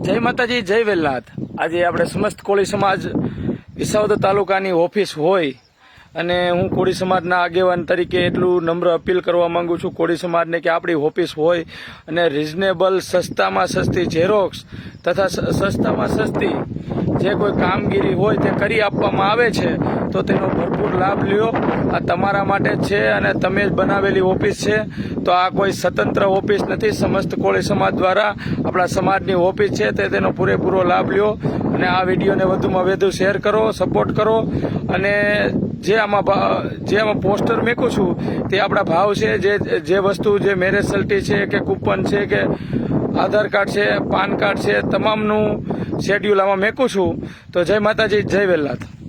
જય માતાજી જય વેલનાથ. આજે આપણે સમસ્ત કોળી સમાજ વિસાવદર તાલુકાની ઓફિસ હોય અને હું કોળી સમાજના આગેવાન તરીકે એટલું નમ્ર અપીલ કરવા માંગુ છું કોળી સમાજને કે આપણી ઓફિસ હોય અને રિઝનેબલ સસ્તામાં સસ્તી ઝેરોક્સ તથા સસ્તામાં સસ્તી જે કોઈ કામગીરી હોય તે કરી આપવામાં આવે છે, તો તેનો ભરપૂર લાભ લ્યો. આ તમારા માટે જ છે અને તમે જ બનાવેલી ઓફિસ છે. તો આ કોઈ સ્વતંત્ર ઓફિસ નથી. સમસ્ત કોળી સમાજ દ્વારા આપણા સમાજની ઓફિસ છે તે તેનો પૂરેપૂરો લાભ લ્યો. અને આ વિડીયોને વધુમાં વધુ શેર કરો સપોર્ટ કરો અને જે આમાં જે આમાં પોસ્ટર મેકું છું તે આપણા ભાવ છે, જે જે વસ્તુ, જે મેરેજ સલ્ટી છે કે કૂપન છે કે આધાર કાર્ડ છે, પાન કાર્ડ છે, તમામનું શેડ્યુલ આમાં મેકું છું. તો જય માતાજી, જય વેલનાથ.